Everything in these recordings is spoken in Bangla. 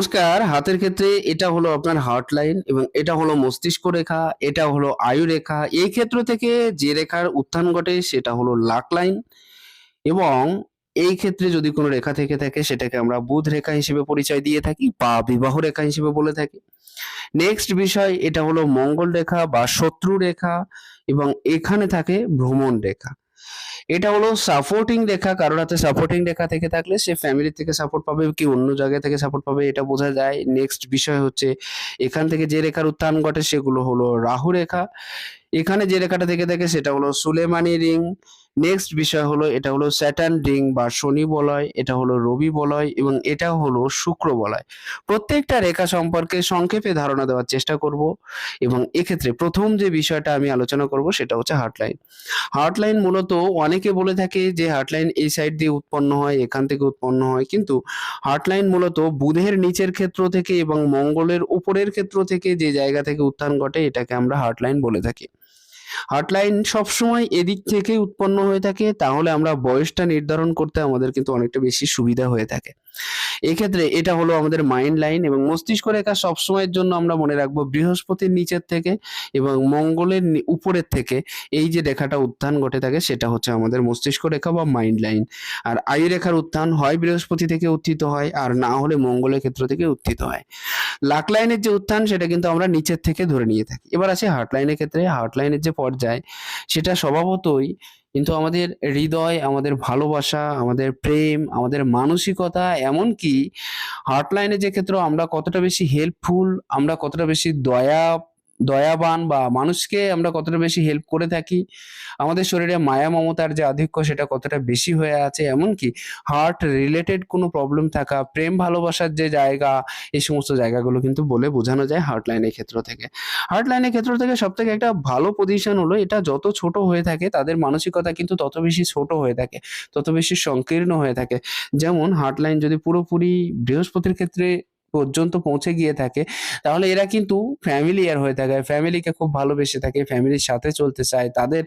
নমস্কার, হাতের ক্ষেত্রে এটা হলো আপনার হার্ট লাইন এবং এটা হলো মস্তিষ্ক রেখা, এটা হলো আয়ু রেখা। এই ক্ষেত্র থেকে যে রেখার উত্থান ঘটে সেটা হলো লাক লাইন এবং এই ক্ষেত্রে যদি কোনো রেখা থেকে থাকে সেটাকে আমরা বুধ রেখা হিসেবে পরিচয় দিয়ে থাকি বা বিবাহ রেখা হিসেবে বলে থাকি। নেক্সট বিষয়, এটা হলো মঙ্গল রেখা বা শত্রু রেখা এবং এখানে থাকে ভ্রমণ রেখা। এটা হলো সাপোর্টিং রেখা, কারোর হাতে সাপোর্টিং রেখা থেকে থাকলে সে ফ্যামিলি থেকে সাপোর্ট পাবে কি অন্য জায়গা থেকে সাপোর্ট পাবে এটা বোঝা যায়। নেক্সট বিষয় হচ্ছে এখান থেকে যে রেখার উত্থান ঘটে সেগুলো হলো রাহু রেখা। এখানে যে রেখাটা থেকে থাকে সেটা হলো সুলেমানি রিং। নেক্সট বিষয় হলো, এটা হলো স্যাটার্ন রিং বা শনি বলয়, এটা হলো রবি বলয় এবং এটা হলো শুক্র বলয়। প্রত্যেকটা রেখা সম্পর্কে সংক্ষেপে ধারণা দেওয়ার চেষ্টা করব এবং এক্ষেত্রে প্রথম যে বিষয়টা আমি আলোচনা করব সেটা হচ্ছে হার্টলাইন হার্টলাইন মূলত অনেকে বলে থাকে যে হার্টলাইন এই সাইড দিয়ে উৎপন্ন হয়, এখান থেকে উৎপন্ন হয়। কিন্তু হার্টলাইন মূলত বুধের নিচের ক্ষেত্র থেকে এবং মঙ্গলের উপরের ক্ষেত্র থেকে যে জায়গা থেকে উত্থান ঘটে, এটাকে আমরা হার্টলাইন বলে থাকি। হার্টলাইন সবসময় এদিক থেকে উৎপন্ন হয়ে থাকে, তাহলে আমরা বয়সটা নির্ধারণ করতে আমাদের কিন্তু অনেকটা বেশি সুবিধা হয়ে থাকে। এক্ষেত্রে এটা হলো আমাদের মাইন্ড লাইন এবং মস্তিষ্ক রেখা সবসময়ের জন্য আমরা মনে রাখব বৃহস্পতির নিচের থেকে এবং মঙ্গলের উপরের থেকে এই যে রেখাটা উত্থান ঘটে থাকে সেটা হচ্ছে আমাদের মস্তিষ্ক রেখা বা মাইন্ড লাইন আর আয়ু রেখার উত্থান হয় বৃহস্পতি থেকে উত্থিত হয়, আর না হলে মঙ্গলের ক্ষেত্র থেকে উত্থিত হয়। লাক লাইনের যে উত্থান সেটা কিন্তু আমরা নিচের থেকে ধরে নিয়ে থাকি। এবার আছে হার্ট লাইনের ক্ষেত্রে হার্ট লাইনের যে পর্যায়, সেটা স্বভাবতই কিন্তু আমাদের হৃদয়, আমাদের ভালোবাসা, আমাদের প্রেম, আমাদের মানসিকতা এমনকি হার্ট হার্টলাইনে যে ক্ষেত্রে আমরা কতটা বেশি হেল্পফুল আমরা কতটা বেশি দয়া দয়াবান বা মানুষকে আমরা কতটা বেশি হেল্প করে থাকি, আমাদের শরীরে মায়া মমতার যে আধিক্য সেটা কতটা বেশি হয়ে আছে, এমনকি হার্ট রিলেটেড কোনো প্রবলেম থাকা, প্রেম ভালোবাসার যে জায়গা, এই সমস্ত জায়গাগুলো কিন্তু বলে বোঝানো যায় হার্ট লাইনের ক্ষেত্র থেকে। হার্ট লাইনের ক্ষেত্র থেকে সব থেকে একটা ভালো পজিশন হলো, এটা যত ছোট হয়ে থাকে তাদের মানসিকতা কিন্তু তত বেশি ছোট হয়ে থাকে, তত বেশি সংকীর্ণ হয়ে থাকে। যেমন হার্ট লাইন যদি পুরোপুরি বৃহস্পতির ক্ষেত্রে পর্যন্ত পৌঁছে গিয়ে থাকে। তাহলে এরা কিন্তু ফ্যামিলিয়ার হয়ে থাকে। ফ্যামিলিকে খুব ভালোবেসে থাকে ফ্যামিলির সাথে চলতে চায়, তাদের,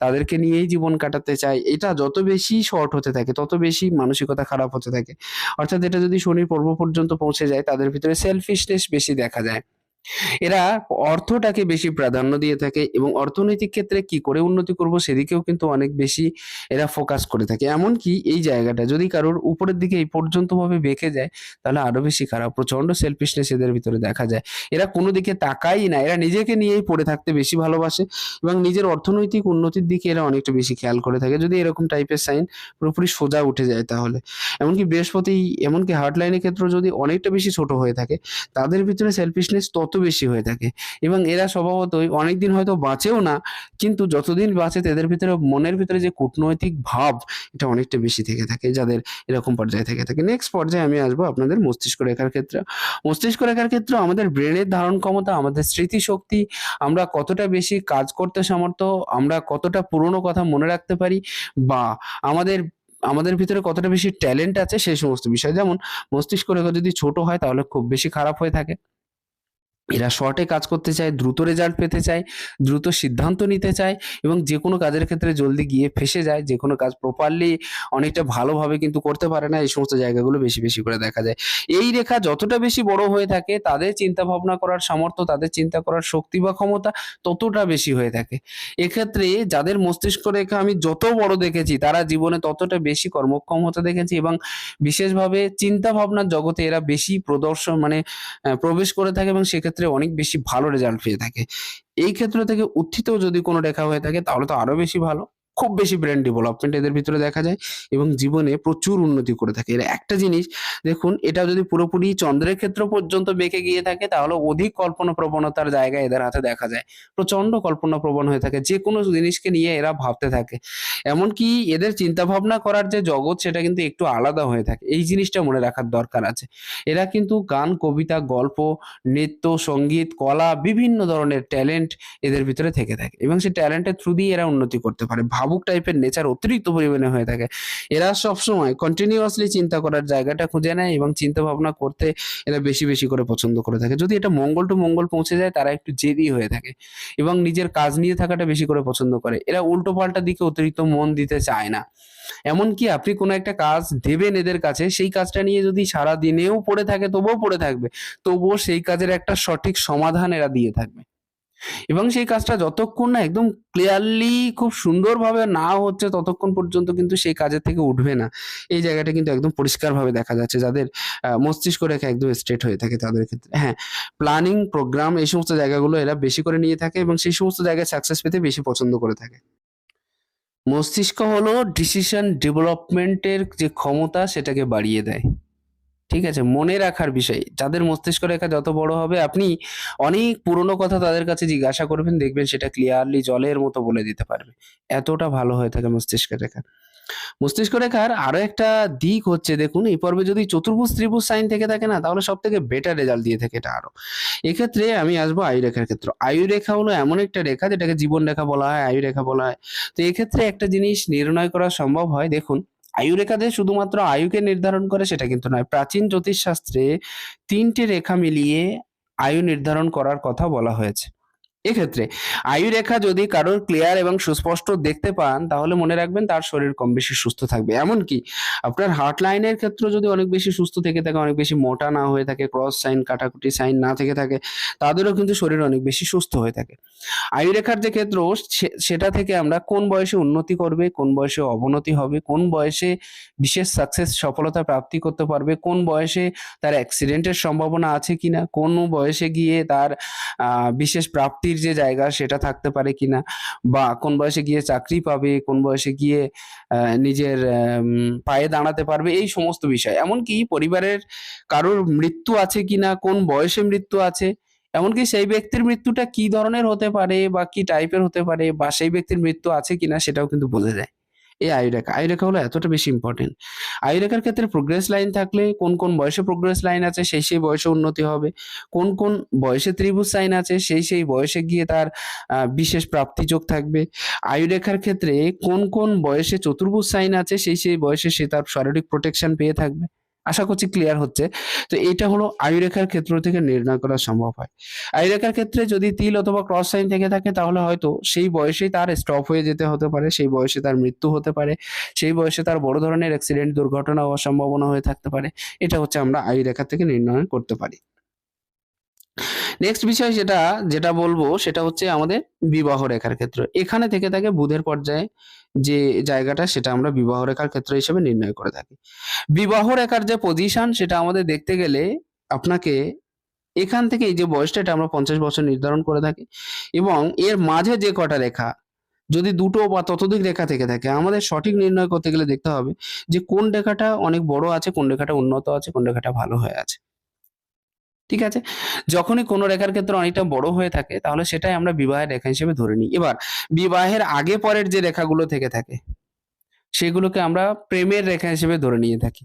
তাদেরকে নিয়েই জীবন কাটাতে চায়। এটা যত বেশি শর্ট হতে থাকে, তত বেশি মানসিকতা খারাপ হতে থাকে। অর্থাৎ এটা যদি শনির পর্ব পর্যন্ত পৌঁছে যায়, তাদের ভিতরে সেলফিশনেস বেশি দেখা যায়। এরা অর্থটাকে বেশি প্রাধান্য দিয়ে থাকে এবং অর্থনৈতিক ক্ষেত্রে কি করে উন্নতি করব সেদিকেও কিন্তু অনেক বেশি এরা ফোকাস করে থাকে। এমনকি এই জায়গাটা যদি কারোর উপরের দিকে এই পর্যন্ত ভাবে বেঁকে যায়, তাহলে আরও বেশি খারাপ প্রচণ্ড সেলফিশনেস এদের ভিতরে দেখা যায়। এরা কোনো দিকে তাকাই না, এরা নিজেকে নিয়েই পড়ে থাকতে বেশি ভালোবাসে এবং নিজের অর্থনৈতিক উন্নতির দিকে এরা অনেকটা বেশি খেয়াল করে থাকে। যদি এরকম টাইপের সাইন পুরোপুরি সোজা উঠে যায় তাহলে। এমনকি বৃহস্পতি, এমনকি হার্ট ক্ষেত্রে যদি অনেকটা বেশি ছোট হয়ে থাকে, তাদের ভিতরে সেলফিশনেস তত বেশি হয়ে থাকে। এবং এরা স্বভাবতই অনেকদিন হয়তো বাঁচেও না, কিন্তু যতদিন বাঁচে তাদের ভিতরে মনের ভিতরে যে কূটনৈতিক ভাব, এটা অনেকটা বেশি থেকে থাকে, যাদের এরকম পর্যায়ে থেকে থাকে। নেক্সট পর্যায়ে আমি আসব আপনাদের মস্তিষ্ক রেখার ক্ষেত্রে। মস্তিষ্ক রেখার ক্ষেত্রে আমাদের ব্রেনের ধারণ ক্ষমতা, আমাদের স্মৃতিশক্তি, আমরা কতটা বেশি কাজ করতে সমর্থ আমরা কতটা পুরনো কথা মনে রাখতে পারি, বা আমাদের আমাদের ভিতরে কতটা বেশি ট্যালেন্ট আছে, সেই সমস্ত বিষয়। যেমন মস্তিষ্ক রেখা যদি ছোট হয় তাহলে খুব বেশি খারাপ হয়ে থাকে। এরা শর্টে কাজ করতে চায়, দ্রুত রেজাল্ট পেতে চায়, দ্রুত সিদ্ধান্ত নিতে চায় এবং যে কোনো কাজের ক্ষেত্রে জলদি গিয়ে ফেসে যায়, যে কোনো কাজ প্রপারলি অনেকটা ভালোভাবে কিন্তু করতে পারে না, এই সমস্ত জায়গাগুলো বেশি বেশি করে দেখা যায়। এই রেখা যতটা বেশি বড় হয়ে থাকে, তাদের চিন্তা ভাবনা করার সামর্থ্য, তাদের চিন্তা করার শক্তি বা ক্ষমতা ততটা বেশি হয়ে থাকে। এক্ষেত্রে যাদের মস্তিষ্ক রেখা আমি যত বড় দেখেছি, তারা জীবনে ততটা বেশি কর্মক্ষমতা দেখেছি এবং বিশেষভাবে চিন্তা ভাবনার জগতে এরা বেশি প্রদর্শন মানে প্রবেশ করে থাকে এবং সেক্ষেত্রে অনেক বেশি ভালো রেজাল্ট পেয়ে থাকে। এই ক্ষেত্র থেকে উত্থিত যদি কোনো রেখা হয়ে থাকে, তাহলে তো আরও বেশি ভালো। খুব বেশি ব্রেন ডেভেলপমেন্ট এদের ভিতরে দেখা যায় এবং জীবনে প্রচুর উন্নতি করে থাকে। এর একটা জিনিস, দেখুন, এটা যদি পুরোপুরি চন্দ্রের ক্ষেত্র পর্যন্ত বেঁকে গিয়ে থাকে, তাহলে অধিক কল্পনা প্রবণতার জায়গা এদের হাতে দেখা যায়। প্রচণ্ড কল্পনা প্রবণ হয়ে থাকে যে কোনো জিনিসকে নিয়ে এরা ভাবতে থাকে। এমনকি এদের চিন্তা ভাবনা করার যে জগৎ, সেটা কিন্তু একটু আলাদা হয়ে থাকে। এই জিনিসটা মনে রাখার দরকার আছে। এরা কিন্তু গান, কবিতা, গল্প, নৃত্য, সংগীত, কলা, বিভিন্ন ধরনের ট্যালেন্ট এদের ভিতরে থেকে থাকে এবং সেই ট্যালেন্টের থ্রু দিয়ে এরা উন্নতি করতে পারে। ভাবুক টাইপের নেচার অতিরিক্ত পরিমাণে হয়ে থাকে। এরা সবসময় কন্টিনিউয়াসলি চিন্তা করার জায়গাটা খুঁজে নেয় এবং চিন্তা ভাবনা করতে এরা বেশি বেশি করে পছন্দ করে থাকে। যদি এটা মঙ্গল টু মঙ্গল পৌঁছে যায়, তারা একটু জেদি হয়ে থাকে এবং নিজের কাজ নিয়ে থাকাটা বেশি করে পছন্দ করে। এরা উল্টো পাল্টা দিকে অতিরিক্ত মন দিতে চায় না। এমনকি আপনি কোনো একটা কাজ দেবেন এদের কাছে, সেই কাজটা নিয়ে যদি সারা দিনেও পড়ে থাকে, তবুও পড়ে থাকবে, তবুও সেই কাজের একটা সঠিক সমাধান এরা দিয়ে থাকবে। এবং সেই কাজটা যতক্ষণ না একদম ক্লিয়ারলি খুব সুন্দরভাবে না হচ্ছে, ততক্ষণ পর্যন্ত কিন্তু সেই কাজের থেকে উঠবে না। এই জায়গাটা কিন্তু একদম পরিষ্কারভাবে দেখা যাচ্ছে, যাদের মস্তিষ্ক রেখা একদম স্ট্রেট হয়ে থাকে তাদের ক্ষেত্রে। হ্যাঁ প্ল্যানিং প্রোগ্রাম এই সমস্ত জায়গাগুলো এরা বেশি করে নিয়ে থাকে এবং সেই সমস্ত জায়গায় সাকসেস পেতে বেশি পছন্দ করে থাকে। মস্তিষ্ক হলো ডিসিশন ডেভেলপমেন্টের যে ক্ষমতা সেটাকে বাড়িয়ে দেয়। ঠিক আছে? মনে রাখার বিষয়। যাদের মস্তিষ্ক রেখা যত বড় হবে, আপনি অনেক পুরনো কথা তাদের কাছে জিজ্ঞাসা করবেন, দেখবেন সেটা ক্লিয়ারলি জলের মতো বলে দিতে পারবে। এতটা ভালো হয়ে থাকে মস্তিষ্ক রেখা। মস্তিষ্ক রেখার আরও একটা দিক হচ্ছে, দেখুন, এই পর্বে যদি চতুর্ভুজ, ত্রিভুজ সাইন থেকে থাকে না, তাহলে সব থেকে বেটার রেজাল্ট দিয়ে থাকে এটা আরও। এক্ষেত্রে আমি আসব আয়ু রেখার ক্ষেত্রে। আয়ু রেখা হলো এমন একটা রেখা যেটাকে জীবন রেখা বলা হয়, আয়ু রেখা বলা হয়। তো এক্ষেত্রে একটা জিনিস নির্ণয় করা সম্ভব হয়, দেখুন আয়ু রেখা দিয়ে শুধুমাত্র আয়ুকে নির্ধারণ করে সেটা কিন্তু নয়। প্রাচীন জ্যোতিষশাস্ত্রে তিনটি রেখা মিলিয়ে আয়ু নির্ধারণ করার কথা বলা হয়েছে। এক্ষেত্রে আয়ু রেখা যদি কারোর ক্লিয়ার এবং সুস্পষ্ট দেখতে পান, তাহলে মনে রাখবেন তার শরীর কম বেশি সুস্থ থাকবে। এমনকি আপনার হার্ট লাইনের ক্ষেত্রে যদি অনেক বেশি সুস্থ থেকে থাকে, অনেক বেশি মোটা না হয়ে থাকে ক্রস সাইন কাটাকুটি সাইন না থেকে থাকে, তাদেরও কিন্তু শরীর অনেক বেশি সুস্থ হয়ে থাকে। আয়ু রেখার যে ক্ষেত্র সেটা থেকে আমরা কোন বয়সে উন্নতি করবে, কোন বয়সে অবনতি হবে, কোন বয়সে বিশেষ সাকসেস সফলতা প্রাপ্তি করতে পারবে, কোন বয়সে তার অ্যাক্সিডেন্টের সম্ভাবনা আছে কিনা, কোন বয়সে গিয়ে তার বিশেষ প্রাপ্তির যে জায়গা সেটা থাকতে পারে কিনা বা কোন বয়সে গিয়ে চাকরি পাবে, কোন বয়সে গিয়ে নিজের পায়ে দাঁড়াতে পারবে, এই সমস্ত বিষয়। এমনকি পরিবারের কারোর মৃত্যু আছে কিনা, কোন বয়সে মৃত্যু আছে, এমনকি সেই ব্যক্তির মৃত্যুটা কি ধরনের হতে পারে বা কি টাইপের হতে পারে বা সেই ব্যক্তির মৃত্যু আছে কিনা সেটাও কিন্তু বোঝা যায়। এই আয়ুরেখা আয়ুরেখা হলো এতটা বেশি ইম্পর্টেন্ট আয়ুরেখার ক্ষেত্রে প্রোগ্রেস লাইন থাকলে কোন কোন বয়সে প্রোগ্রেস লাইন আছে সেই সেই বয়সে উন্নতি হবে। কোন কোন বয়সে ত্রিভুজ সাইন আছে সেই সেই বয়সে গিয়ে তার বিশেষ প্রাপ্তি যোগ থাকবে আয়ুরেখার ক্ষেত্রে কোন কোন বয়সে চতুর্ভুজ সাইন আছে সেই সেই বয়সে সে তার শারীরিক প্রোটেকশন পেয়ে থাকবে। আশা করছি ক্লিয়ার হচ্ছে। তো এটা হলো আয়ুরেখার ক্ষেত্র থেকে নির্ণয় করা সম্ভব হয়। আয়ুরেখার ক্ষেত্রে যদি তিল অথবা ক্রস সাইন থেকে থাকে, তাহলে হয়তো সেই বয়সেই তার স্টপ হয়ে যেতে হতে পারে, সেই বয়সে তার মৃত্যু হতে পারে, সেই বয়সে তার বড় ধরনের অ্যাক্সিডেন্ট দুর্ঘটনা হওয়ার সম্ভাবনা হয়ে থাকতে পারে। এটা হচ্ছে আমরা আয়ুরেখা থেকে নির্ণয় করতে পারি। নেক্সট বিষয় যেটা যেটা বলব সেটা হচ্ছে আমাদের বিবাহ রেখার ক্ষেত্র। এখানে থেকে থাকে বুধের পর্যায়ে যে জায়গাটা সেটা আমরা বিবাহ রেখার ক্ষেত্র হিসেবে নির্ণয় করে থাকি। বিবাহ রেখার যে পজিশন সেটা আমাদের দেখতে গেলে আপনাকে এখান থেকে এই যে বয়সটা এটা আমরা পঞ্চাশ বছর নির্ধারণ করে থাকি এবং এর মাঝে যে কটা রেখা, যদি দুটো বা ততোধিক রেখা থেকে থাকে, আমাদের সঠিক নির্ণয় করতে গেলে দেখতে হবে যে কোন রেখাটা অনেক বড় আছে, কোন রেখাটা উন্নত আছে, কোন রেখাটা ভালো হয়ে আছে। ঠিক আছে? যখনই কোনো রেখার ক্ষেত্রে অনেকটা বড় হয়ে থাকে, তাহলে সেটাই আমরা বিবাহের রেখা হিসেবে ধরে নিই। এবার, বিবাহের আগে পরের যে রেখাগুলো থেকে থাকে সেগুলোকে আমরা প্রেমের রেখা হিসেবে ধরে নিয়ে থাকি।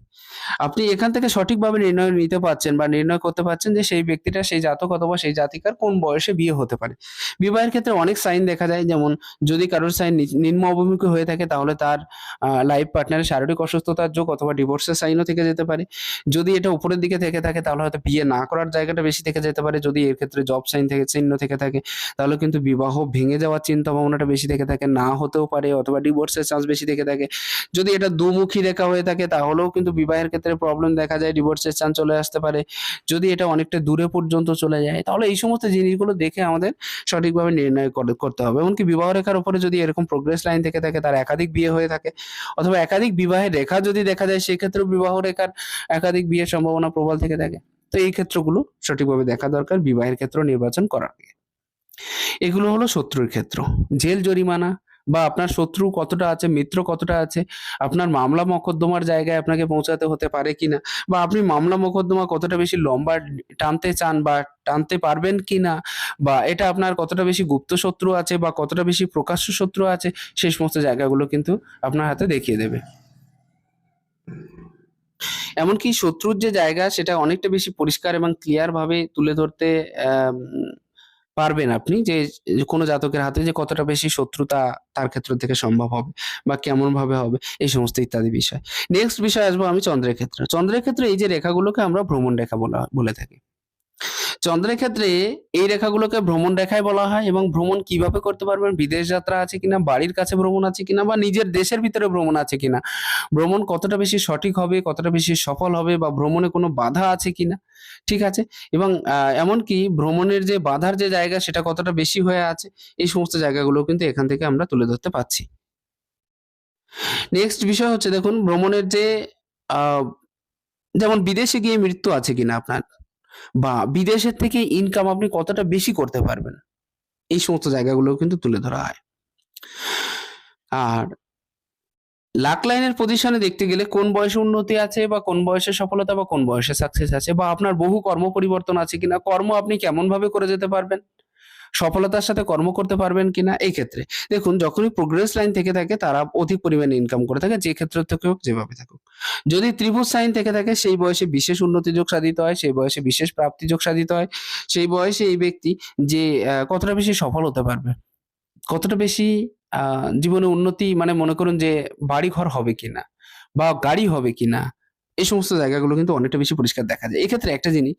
আপনি এখান থেকে সঠিকভাবে নির্ণয় নিতে পারছেন বা নির্ণয় করতে পারছেন যে সেই ব্যক্তিটা, সেই জাতক অথবা সেই জাতিকার কোন বয়সে বিয়ে হতে পারে। বিবাহের ক্ষেত্রে অনেক সাইন দেখা যায়, যেমন যদি কারোর সাইন নিম্ন অবমুখী হয়ে থাকে, তাহলে তার লাইফ পার্টনারের শারীরিক অসুস্থতার যোগ অথবা ডিভোর্সের সাইনও থেকে যেতে পারে। যদি এটা উপরের দিকে থেকে থাকে, তাহলে হয়তো বিয়ে না করার জায়গাটা বেশি থেকে যেতে পারে। যদি এর ক্ষেত্রে জব সাইন থেকে চিহ্ন থেকে থাকে, তাহলে কিন্তু বিবাহ ভেঙে যাওয়ার চিন্তা ভাবনাটা বেশি থেকে থাকে, না হতেও পারে অথবা ডিভোর্সের চান্স বেশি থেকে থাকে। যদি এটা দুমুখী রেখা হয়ে থাকে, তাহলেও কিন্তু বিবাহের ক্ষেত্রে প্রবলেম দেখা যায় ডিভোর্সের চান্স চলে আসতে পারে। যদি এটা অনেকটা দূরে পর্যন্ত চলে যায়, তাহলে এই সমস্ত জিনিসগুলো দেখে আমাদের সঠিকভাবে নির্ণয় করতে হবে। এমনকি বিবাহ রেখার উপরে যদি এরকম প্রোগ্রেস লাইন থেকে থাকে, তার একাধিক বিয়ে হয়ে থাকে, অথবা একাধিক বিবাহের রেখা যদি দেখা যায়, সেক্ষেত্রেও বিবাহ রেখার একাধিক বিয়ের সম্ভাবনা প্রবল থেকে থাকে। তো এই ক্ষেত্রগুলো সঠিকভাবে দেখা দরকার, বিবাহের ক্ষেত্র নির্বাচন করার আগে। এগুলো হলো শত্রুর ক্ষেত্র। জেল জরিমানা বা আপনার শত্রু কতটা আছে, মিত্র কতটা আছে, আপনার মামলা মোকদ্দমার জায়গায় আপনাকে পৌঁছাতে হতে পারে কিনা, বা আপনি মামলা মোকদ্দমা কতটা বেশি লম্বা টানতে চান বা টানতে পারবেন কিনা, বা এটা আপনার কতটা বেশি গুপ্ত শত্রু আছে বা কতটা বেশি প্রকাশ্য শত্রু আছে সেই সমস্ত জায়গাগুলো কিন্তু আপনার হাতে দেখিয়ে দেবে। এমনকি শত্রুর যে জায়গা, সেটা অনেকটা বেশি পরিষ্কার এবং ক্লিয়ার ভাবে তুলে ধরতে পারবেন আপনি যে কোনো জাতকের হাতে যে কতটা বেশি শত্রুতা তার ক্ষেত্র থেকে সম্ভব হবে বা কেমন ভাবে হবে, এই সমস্ত ইত্যাদি বিষয়। নেক্সট বিষয় আসব আমি চন্দ্রের ক্ষেত্রে। চন্দ্রের ক্ষেত্রে এই যে রেখাগুলোকে আমরা ভ্রমণ রেখা বলা, বলে থাকি। চন্দ্রের ক্ষেত্রে এই রেখাগুলোকে ভ্রমণ রেখায় বলা হয় এবং ভ্রমণ কীভাবে করতে পারবেন, বিদেশ যাত্রা আছে কিনা, বাড়ির কাছে ভ্রমণ আছে কিনা বা নিজের দেশের ভিতরে ভ্রমণ আছে কিনা। ভ্রমণ কতটা বেশি সঠিক হবে, কতটা বেশি সফল হবে বা ভ্রমণে কোনো বাধা আছে কিনা, ঠিক আছে? এবং এমনকি ভ্রমণের যে বাধার যে জায়গা সেটা কতটা বেশি হয়ে আছে, এই সমস্ত জায়গাগুলো কিন্তু এখান থেকে আমরা তুলে ধরতে পারছি। নেক্সট বিষয় হচ্ছে দেখুন, ভ্রমণের যে যেমন বিদেশে গিয়ে মৃত্যু আছে কিনা আপনার। বা বিদেশের থেকে ইনকাম আপনি কতটা বেশি করতে পারবেন? এই সমস্ত জায়গাগুলো কিন্তু তুলে ধরা হয়। আর লাক লাইনের পজিশনে দেখতে গেলে কোন বয়সে উন্নতি আছে বা কোন বয়সে সফলতা বা কোন বয়সে সাকসেস আছে বা আপনার বহু কর্ম পরিবর্তন আছে কিনা, কর্ম আপনি কেমন ভাবে করে যেতে পারবেন? সফলতার সাথে কর্ম করতে পারবেন কিনা এই ক্ষেত্রে। দেখুন, যখনই প্রোগ্রেস লাইন থেকে থাকে, তারা অধিক পরিমাণে ইনকাম করে থাকে, যে ক্ষেত্র থেকে হোক, যেভাবে থাকুক। যদি ত্রিভুজ সাইন থেকে থাকে, সেই বয়সে বিশেষ উন্নতি যোগ সাধিত হয়, সেই বয়সে বিশেষ প্রাপ্তি যোগ সাধিত হয়, সেই বয়সে এই ব্যক্তি যে কতটা বেশি সফল হতে পারবে, কতটা বেশি জীবনে উন্নতি মানে মনে করুন যে বাড়ি ঘর হবে কিনা, বা গাড়ি হবে কিনা এই সমস্ত জায়গাগুলো কিন্তু অনেকটা বেশি পরিষ্কার দেখা যায়। এক্ষেত্রে একটা জিনিস,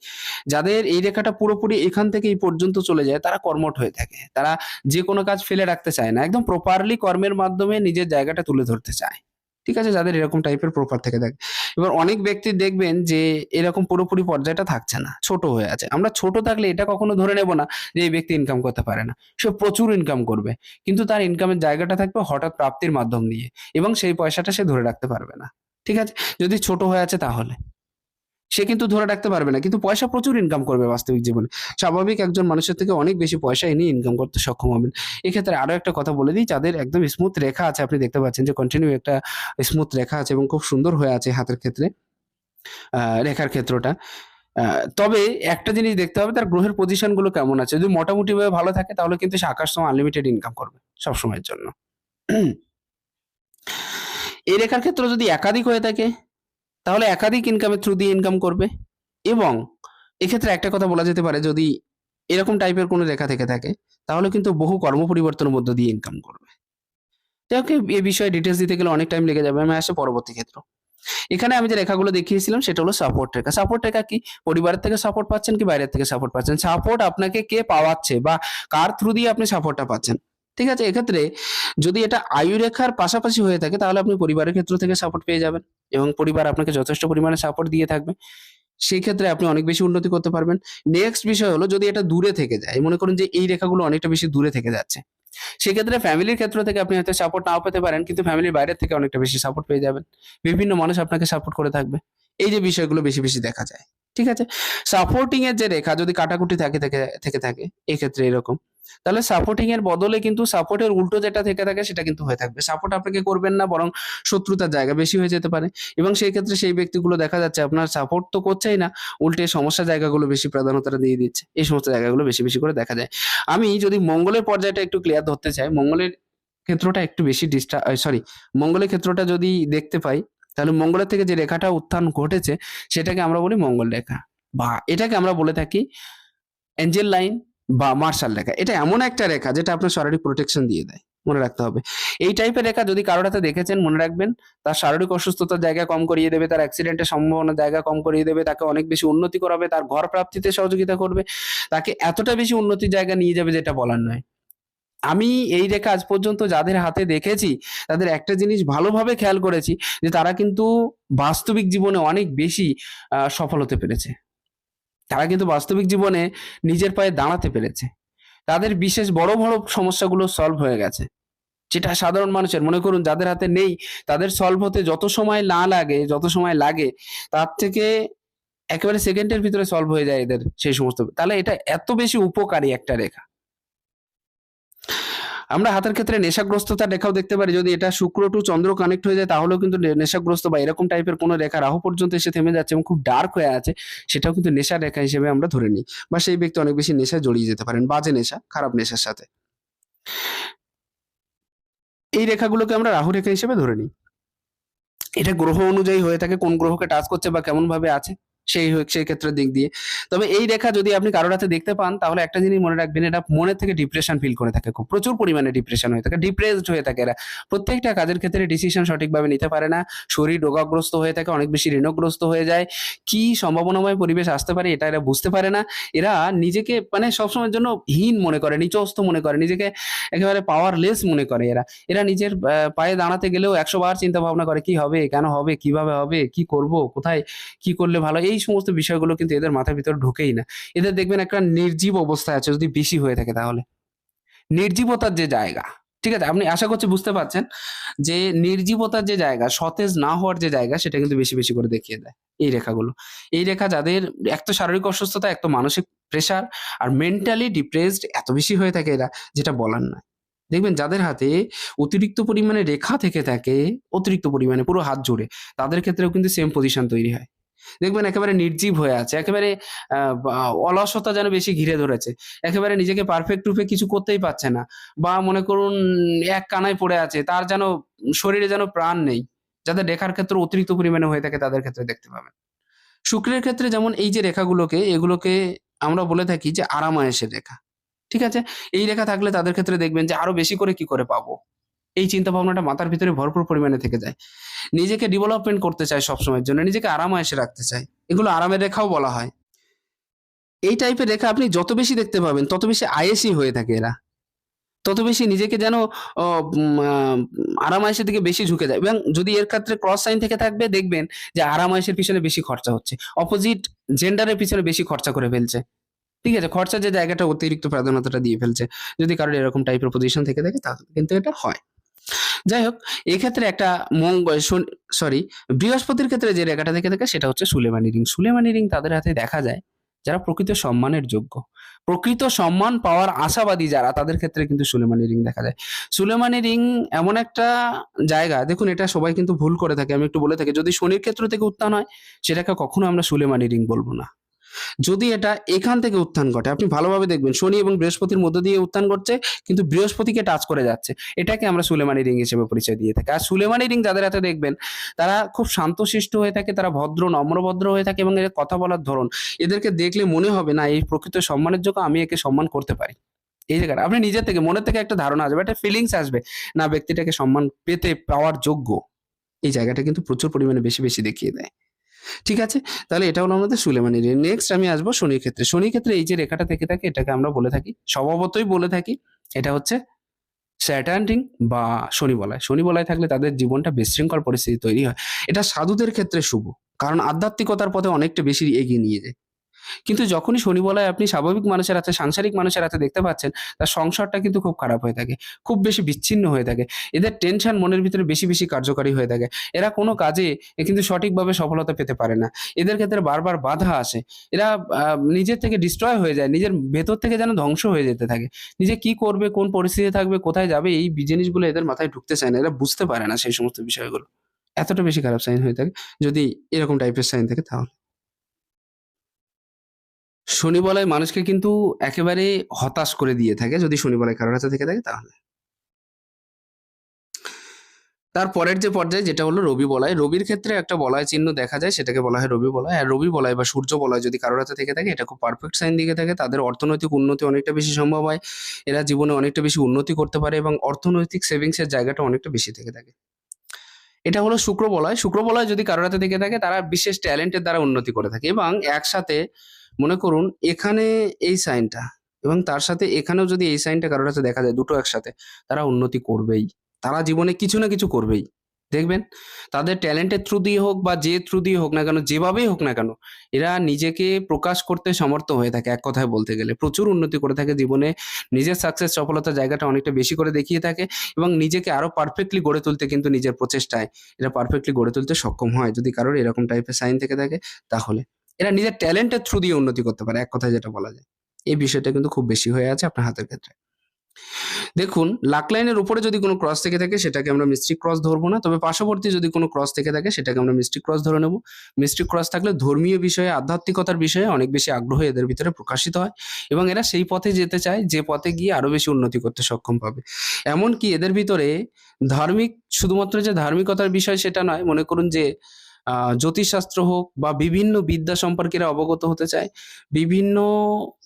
যাদের এই রেখাটা পুরোপুরি এখান থেকে এই পর্যন্ত চলে যায়, তারা কর্মঠ হয়ে থাকে। তারা যে কোনো কাজ ফেলে রাখতে চায় না, একদম প্রপারলি কর্মের মাধ্যমে নিজের জায়গাটা তুলে ধরতে চায়। ঠিক আছে? যাদের এরকম টাইপের প্রপার থেকে থাকে এবার অনেক ব্যক্তি দেখবেন যে এরকম পুরোপুরি পর্যায়টা থাকছে না, ছোট হয়ে আছে। আমরা ছোট থাকলে এটা কখনো ধরে নেব না যে এই ব্যক্তি ইনকাম করতে পারে না। সে প্রচুর ইনকাম করবে। কিন্তু তার ইনকামের জায়গাটা থাকবে হঠাৎ প্রাপ্তির মাধ্যম দিয়ে এবং সেই পয়সাটা সে ধরে রাখতে পারবে না। ঠিক আছে? যদি ছোট হয়ে আছে তাহলে। সে কিন্তু ধরে রাখতে পারবে না। কিন্তু পয়সা প্রচুর ইনকাম করবে বাস্তবিক জীবনে। স্বাভাবিক একজন মানুষের থেকে অনেক বেশি পয়সা এনে ইনকাম করতে সক্ষম হবেন। এক্ষেত্রে আরও একটা কথা বলে দিই, যাদের একদম স্মুথ রেখা আছে, আপনি দেখতে পাচ্ছেন যে কন্টিনিউ একটা স্মুথ রেখা আছে এবং খুব সুন্দর হয়ে আছে হাতের ক্ষেত্রে রেখার ক্ষেত্রটা। তবে একটা জিনিস দেখতে হবে, তার গ্রহের পজিশনগুলো কেমন আছে? যদি মোটামুটি ভাবে ভালো থাকে, তাহলে কিন্তু সে আকাশ সময় আনলিমিটেড ইনকাম করবে সব সময়ের জন্য। এই রেখার ক্ষেত্র যদি একাধিক হয়ে থাকে, তাহলে একাধিক ইনকামের থ্রু দিয়ে ইনকাম করবে এবং এক্ষেত্রে একটা কথা বলা যেতে পারে, যদি এরকম টাইপের কোনো রেখা থেকে থাকে, তাহলে কিন্তু বহু কর্ম পরিবর্তনের মধ্য দিয়ে ইনকাম করবে। যাই এ বিষয়ে ডিটেলস দিতে গেলে অনেক টাইম লেগে যাবে, আমি আসে পরবর্তী ক্ষেত্র। এখানে আমি যে রেখাগুলো দেখিয়েছিলাম, সেটা হলো সাপোর্ট রেখা। সাপোর্ট রেখা কি? পরিবারের থেকে সাপোর্ট পাচ্ছেন কি বাইরের থেকে সাপোর্ট পাচ্ছেন? সাপোর্ট আপনাকে কে পাওয়াচ্ছে বা কার থ্রু দিয়ে আপনি সাপোর্টটা পাচ্ছেন? ঠিক আছে? এক্ষেত্রে যদি এটা আয়ু রেখার পাশাপাশি হয়ে থাকে, তাহলে আপনি পরিবারের ক্ষেত্র থেকে সাপোর্ট পেয়ে যাবেন এবং পরিবার আপনাকে যথেষ্ট পরিমাণে সাপোর্ট দিয়ে থাকবে। সেই ক্ষেত্রে আপনি অনেক বেশি উন্নতি করতে পারবেন। নেক্সট বিষয় হলো, যদি এটা দূরে থেকে যায়, মনে করুন যে এই রেখাগুলো অনেকটা বেশি দূরে থেকে যাচ্ছে, সেক্ষেত্রে ফ্যামিলির ক্ষেত্র থেকে আপনি হয়তো সাপোর্ট নাও পেতে পারেন, কিন্তু ফ্যামিলির বাইরে থেকে অনেকটা বেশি সাপোর্ট পেয়ে যাবেন। বিভিন্ন মানুষ আপনাকে সাপোর্ট করে থাকবে। এই যে বিষয়গুলো বেশি বেশি দেখা যায়, ঠিক আছে? সাপোর্টিং এর যে রেখা যদি কাটাকুটি থাকে, থেকে থেকে থাকে এই ক্ষেত্রে এরকম। তাহলে সাপোর্টিং এর বদলে কিন্তু সাপোর্টের উল্টো যেটা থেকে থাকে সেটা কিন্তু হয়ে থাকবে। সাপোর্ট আপনাকে করবেন না, বরং শত্রুতার জায়গা বেশি হয়ে যেতে পারে। এবং সেই ক্ষেত্রে সেই ব্যক্তিগুলো দেখা যাচ্ছে আপনার সাপোর্ট তো করছেই না, উল্টে সমস্যা জায়গাগুলো বেশি প্রাধান্যতা দিয়ে দিচ্ছে। এই সমস্ত জায়গাগুলো বেশি বেশি করে দেখা যায়। আমি যদি মঙ্গলের পর্যায়টা একটু ক্লিয়ার ধরতে চাই, মঙ্গলের ক্ষেত্রটা একটু বেশি ডিস্টার্ব সরি মঙ্গলের ক্ষেত্রটা যদি দেখতে পাই, তাহলে মঙ্গলের থেকে যে রেখাটা উত্থান ঘটেছে, সেটাকে আমরা বলি মঙ্গল রেখা। বা এটাকে আমরা বলে থাকি এঞ্জেল লাইন বা মার্শাল রেখা। এটা এমন একটা রেখা যেটা আপনার শারীরিক প্রোটেকশন দিয়ে দেয়, মনে রাখতে হবে। এই টাইপের রেখা যদি কারোর হাতে দেখেছেন, মনে রাখবেন, তার শারীরিক অসুস্থতার জায়গা কম করিয়ে দেবে, তার অ্যাক্সিডেন্টের সম্ভাবনা জায়গা কম করিয়ে দেবে, তাকে অনেক বেশি উন্নতি করাবে, তার ঘর প্রাপ্তিতে সহযোগিতা করবে, তাকে এতটা বেশি উন্নতির জায়গা নিয়ে যাবে যেটা বলার নয়। আমি এই রেখা আজ পর্যন্ত যাদের হাতে দেখেছি, তাদের একটা জিনিস ভালোভাবে খেয়াল করেছি, যে তারা কিন্তু বাস্তবিক জীবনে অনেক বেশি সফল হতে পেরেছে। তারা কিন্তু বাস্তবিক জীবনে নিজের পায়ে দাঁড়াতে পেরেছে। তাদের বিশেষ বড় বড় সমস্যাগুলো সলভ হয়ে গেছে। যেটা সাধারণ মানুষের, মনে করুন যাদের হাতে নেই, তাদের সলভ হতে যত সময় না লাগে, যত সময় লাগে, তার থেকে একেবারে সেকেন্ডের ভিতরে সলভ হয়ে যায় এদের সেই সমস্ত। তাহলে এটা এত বেশি উপকারী একটা রেখা। আমরা হাতের ক্ষেত্রে নেশাগ্রস্ততার রেখাও দেখতে পারি। যদি এটা শুক্র টু চন্দ্র কানেক্ট হয়ে যায়, তাহলেও কিন্তু নেশাগ্রস্ত বা এরকম টাইপের কোনো রেখা রাহু পর্যন্ত এসে থেমে যাচ্ছে এবং খুব ডার্ক হয়ে আছে, সেটাও কিন্তু নেশা রেখা হিসেবে আমরা ধরে নিই। বা সেই ব্যক্তি অনেক বেশি নেশায় জড়িয়ে যেতে পারেন, বাজে নেশা, খারাপ নেশার সাথে। এই রেখাগুলোকে আমরা রাহু রেখা হিসেবে ধরে নিই। এটা গ্রহ অনুযায়ী হয়ে থাকে, কোন গ্রহকে টাচ করছে বা কেমন ভাবে আছে। সেই সেই ক্ষেত্রের দিক দিয়ে। তবে এই রেখা যদি আপনি কারোর হাতে দেখতে পান, তাহলে একটা জিনিস মনে রাখবেন, এটা মনের থেকে ডিপ্রেশন ফিল করে থাকে খুব। প্রচুর পরিমাণে ডিপ্রেশন হয়ে থাকে ডিপ্রেসড হয়ে থাকে এরা। প্রত্যেকটা কাজের ক্ষেত্রে ডিসিশন সঠিকভাবে নিতে পারে না। শরীর রোগাগ্রস্ত হয়ে থাকে, অনেক বেশি ঋণগ্রস্ত হয়ে যায়। কি সম্ভাবনাময় পরিবেশ আসতে পারে, এটা এরা বুঝতে পারে না। এরা নিজেকে মানে সবসময়ের জন্য হীন মনে করে নিচস্ত মনে করে, নিজেকে একেবারে পাওয়ারলেস মনে করে এরা। এরা নিজের পায়ে দাঁড়াতে গেলেও একশো বার চিন্তা ভাবনা করে, কি হবে, কেন হবে, কীভাবে হবে, কি করব, কোথায়, কি করলে ভালো? এই সমস্ত বিষয়গুলো কিন্তু এদের মাথার ভিতরে ঢোকেই না। এদের দেখবেন একটা নির্জীব অবস্থায় আছে, যদি বেশি হয়ে থাকে তাহলে। নির্জীবতার যে জায়গা, ঠিক আছে? আপনি আশা করছি বুঝতে পারছেন যে নির্জীবতার যে জায়গা, সতেজ না হওয়ার যে জায়গা, সেটা কিন্তু বেশি বেশি করে দেখিয়ে দেয় এই রেখাগুলো। এই রেখা যাদের এক তো শারীরিক অসুস্থতা, এক তো মানসিক প্রেশার আর মেন্টালি ডিপ্রেসড এত বেশি হয়ে থাকে এরা, যেটা বলার নয়। দেখবেন যাদের হাতে অতিরিক্ত পরিমাণে রেখা থেকে থাকে, অতিরিক্ত পরিমাণে পুরো হাত জুড়ে, তাদের ক্ষেত্রেও কিন্তু সেম পজিশন তৈরি হয়। দেখবেন একেবারে নির্জীব হয়ে আছে, একেবারে অলসতা যেন বেশি ঘিরে ধরেছে, একেবারে নিজেকে পারফেক্ট রূপে কিছু করতেই পারছে না, বা মনে করুন এক কানায় পড়ে আছে, তার যেন শরীরে যেন প্রাণ নেই যাদের রেখার ক্ষেত্রে অতিরিক্ত পরিমাণে হয়ে থাকে তাদের ক্ষেত্রে দেখতে পাবেন। শুক্রের ক্ষেত্রে যেমন এই যে রেখাগুলোকে, এগুলোকে আমরা বলে থাকি যে আরামায়েশের রেখা, ঠিক আছে? এই রেখা থাকলে তাদের ক্ষেত্রে দেখবেন যে আরও বেশি করে কি করে পাবো? এই চিন্তা ভাবনাটা মাথার ভিতরে ভরপুর পরিমাণে থেকে যায়। নিজেকে ডেভেলপমেন্ট করতে চায় সবসময়ের জন্য, নিজেকে আরামায়েশে রাখতে চায়। এগুলো আরামের রেখাও বলা হয়। এই টাইপের রেখা আপনি যত বেশি দেখতে পাবেন, তত বেশি আয়েসি হয়ে থাকে এরা। তত বেশি নিজেকে যেন আরামায়েশের দিকে বেশি ঝুঁকে যায়। এবং যদি এর ক্ষেত্রে ক্রস সাইন থেকে থাকবে, দেখবেন যে আরামায়েশের পিছনে বেশি খরচা হচ্ছে। অপোজিট জেন্ডারের পিছনে বেশি খরচা করে ফেলছে। ঠিক আছে? খরচার যে জায়গাটা অতিরিক্ত প্রাধান্যতাটা দিয়ে ফেলছে। যদি কারোর এরকম টাইপের পজিশন থেকে থাকে, তাহলে কিন্তু এটা হয়। যাই হোক এক্ষেত্রে একটা মঙ্গল সরি বৃহস্পতির ক্ষেত্রে যে রেখাটা দেখে থাকে, সেটা হচ্ছে সুলেমানি রিং। সুলেমানি রিং তাদের হাতে দেখা যায় যারা প্রকৃত সম্মানের যোগ্য। প্রকৃত সম্মান পাওয়ার আশাবাদী যারা, তাদের ক্ষেত্রে কিন্তু সুলেমানি রিং দেখা যায়। সুলেমানি রিং এমন একটা জায়গা, দেখুন এটা সবাই কিন্তু ভুল করে থাকে, আমি একটু বলে থাকি। যদি শনির ক্ষেত্র থেকে উত্থান হয়, সেটাকে কখনো আমরা সুলেমানি রিং বলব না। যদি এটা এখান থেকে উত্থান ঘটে, আপনি ভালোভাবে দেখবেন, শনি এবং বৃহস্পতির মধ্য দিয়ে উত্থান ঘটছে, কিন্তু বৃহস্পতিকে টাচ করে যাচ্ছে। এটাকে আমরা সুলেমানি রিং হিসেবে পরিচয় দিয়ে থাকি। আর সুলেমানি রিং যাদের হাতে দেখবেন, তারা খুব শান্তশিষ্ট হয়ে থাকে, তারা ভদ্র, নম্রভদ্র হয়ে থাকে এবং এদের কথা বলার ধরন, এদেরকে দেখলে মনে হবে, না, এই প্রকৃত সম্মানের যোগ্য আমি একে সম্মান করতে পারি। এই জায়গাটা আপনি নিজের থেকে, মনের থেকে একটা ধারণা আসবে, একটা ফিলিংস আসবে, না, ব্যক্তিটাকে সম্মান পেতে পাওয়ার যোগ্য। এই জায়গাটা কিন্তু প্রচুর পরিমাণে বেশি বেশি দেখিয়ে দেয়। ঠিক আছে? তাহলে এটা হলো আমাদের সুলেমানি রে নেক্সট আমি আসব শনির ক্ষেত্রে। শনি ক্ষেত্রে এই যে রেখাটা থেকে থাকে, এটাকে আমরা বলে থাকি, স্বভাবতই বলে থাকি, এটা হচ্ছে স্যাটার্ন বা শনি বলায়। শনি বলায় থাকলে তাদের জীবনটা বিশৃঙ্খল পরিস্থিতি তৈরি হয়। এটা সাধুদের ক্ষেত্রে শুভ, কারণ আধ্যাত্মিকতার পথে অনেকটা বেশি এগিয়ে নিয়ে যায়। কিন্তু যখনই শনি বলায় আপনি স্বাভাবিক মানুষের হাতে, সাংসারিক মানুষের হাতে দেখতে পাচ্ছেন, তার সংসারটা কিন্তু খুব খারাপ হয়ে থাকে। খুব বেশি বিচ্ছিন্ন হয়ে থাকে। এদের টেনশন মনের ভিতরে বেশি বেশি কার্যকারী হয়ে থাকে। এরা কোনো কাজে কিন্তু সঠিকভাবে সফলতা পেতে পারে না। এদের ক্ষেত্রে বারবার বাধা আসে। এরা নিজের থেকে ডিস্ট্রয় হয়ে যায়। নিজের ভেতর থেকে যেন ধ্বংস হয়ে যেতে থাকে। নিজে কি করবে, কোন পরিস্থিতি থাকবে, কোথায় যাবে, এই জিনিসগুলো এদের মাথায় ঢুকতে চায় না। এরা বুঝতে পারে না সেই সমস্ত বিষয়গুলো। এতটা বেশি খারাপ সাইন হয়ে থাকে। যদি এরকম টাইপের সাইন থাকে তাহলে। শনি বলয় মানুষকে কিন্তু একেবারে হতাশ করে দিয়ে থাকে। যদি শনি বলয় কারোর হাতে থেকে থাকে তাহলে। তার পরের যে পর্যায়ে, যেটা হলো রবি বলয়। রবির ক্ষেত্রে একটা বলয় চিহ্ন দেখা যায়, সেটাকে বলা হয় রবি বলয়। আর রবি বলয় বা সূর্য বলয় যদি কারোর হাতে থেকে থাকে, এটা খুব পারফেক্ট সাইন দিকে থাকে। তাদের অর্থনৈতিক উন্নতি অনেকটা বেশি সম্ভব হয়। এরা জীবনে অনেকটা বেশি উন্নতি করতে পারে এবং অর্থনৈতিক সেভিংসের জায়গাটা অনেকটা বেশি থেকে থাকে। এটা হলো শুক্র বলয়। শুক্র বলয় যদি কারোর হাতে থেকে থাকে, তারা বিশেষ ট্যালেন্টের দ্বারা উন্নতি করে থাকে এবং একসাথে মনে করুন এখানে এই সাইনটা এবং তার সাথে এখানেও যদি এই সাইনটা কারোর হাতে দেখা যায় দুটো একসাথে, তারা উন্নতি করবেই। তারা জীবনে কিছু না কিছু করবেই। দেখবেন? তাদের ট্যালেন্টের থ্রু দিয়ে হোক বা যে থ্রু দিয়ে হোক না কেন, যেভাবেই হোক না কেন, এরা নিজেকে প্রকাশ করতে সমর্থ হয়ে থাকে এক কথায় বলতে গেলে। প্রচুর উন্নতি করে থাকে জীবনে। নিজের সাকসেস সফলতার জায়গাটা অনেকটা বেশি করে দেখিয়ে থাকে এবং নিজেকে আরও পারফেক্টলি গড়ে তুলতে কিন্তু নিজের প্রচেষ্টায় এরা পারফেক্টলি গড়ে তুলতে সক্ষম হয়। যদি কারোর এরকম টাইপের সাইন থেকে থাকে, তাহলে। এরা নিজের ট্যালেন্টের থ্রু দিয়ে উন্নতি করতে পারে, এক কথায় যেটা বলা যায়। এই বিষয়টা কিন্তু খুব বেশি হয়ে আছে আপনার হাতের ক্ষেত্রে। দেখুন লাক লাইনের উপরে যদি কোনো ক্রস থেকে থাকে, সেটাকে আমরা মিস্ট্রিক ক্রস ধরবো না। তবে পার্শ্ববর্তী যদি কোনো ক্রস থেকে থাকে, সেটাকে আমরা মিস্ট্রিক ক্রস ধরে নেব। মিস্ট্রিক ক্রস থাকলে ধর্মীয় বিষয়ে, আধ্যাত্মিকতার বিষয়ে অনেক বেশি আগ্রহ এদের ভিতরে প্রকাশিত হয় এবং এরা সেই পথে যেতে চায়, যে পথে গিয়ে আরও বেশি উন্নতি করতে সক্ষম পাবে। এমনকি এদের ভিতরে ধার্মিক, শুধুমাত্র যে ধার্মিকতার বিষয় সেটা নয়, মনে করুন যে জ্যোতিষশাস্ত্র হোক বা বিভিন্ন বিদ্যা সম্পর্কে এরা অবগত হতে চায়, বিভিন্ন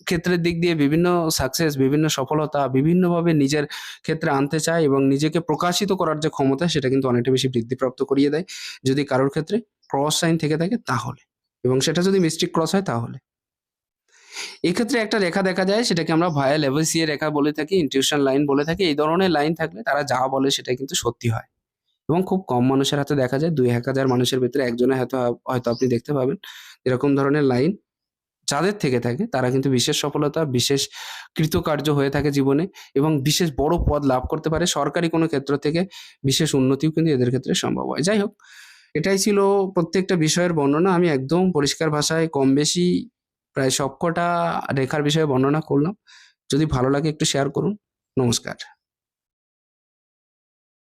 ক্ষেত্রের দিক দিয়ে বিভিন্ন সাকসেস বিভিন্ন সফলতা, বিভিন্নভাবে নিজের ক্ষেত্রে আনতে চায় এবং নিজেকে প্রকাশিত করার যে ক্ষমতা, সেটা কিন্তু অনেকটা বেশি বৃদ্ধিপ্রাপ্ত করিয়ে দেয়। যদি কারোর ক্ষেত্রে ক্রস সাইন থেকে থাকে, তাহলে। এবং সেটা যদি মিস্টিক ক্রস হয়, তাহলে। এক্ষেত্রে একটা রেখা দেখা যায়, সেটাকে আমরা ভায়া লেভেসিয়ে রেখা বলে থাকি ইনটিউশন লাইন বলে থাকি। এই ধরনের লাইন থাকলে তারা যা বলে সেটা কিন্তু সত্যি হয়। এবং খুব কম মানুষের হাতে দেখা যায়। দুই এক হাজার মানুষের ভিতরে একজনের হয়তো হয়তো আপনি দেখতে পাবেন। এরকম ধরনের লাইন যাদের থেকে থাকে, তারা কিন্তু বিশেষ সফলতা, বিশেষ কৃতকার্য হয়ে থাকে জীবনে এবং বিশেষ বড় পদ লাভ করতে পারে। সরকারি কোনো ক্ষেত্র থেকে বিশেষ উন্নতিও কিন্তু এদের ক্ষেত্রে সম্ভব হয়। যাই হোক, এটাই ছিল প্রত্যেকটা বিষয়ের বর্ণনা। আমি একদম পরিষ্কার ভাষায়, কম বেশি প্রায় সবকটা রেখার বিষয়ে বর্ণনা করলাম। যদি ভালো লাগে একটু শেয়ার করুন। নমস্কার।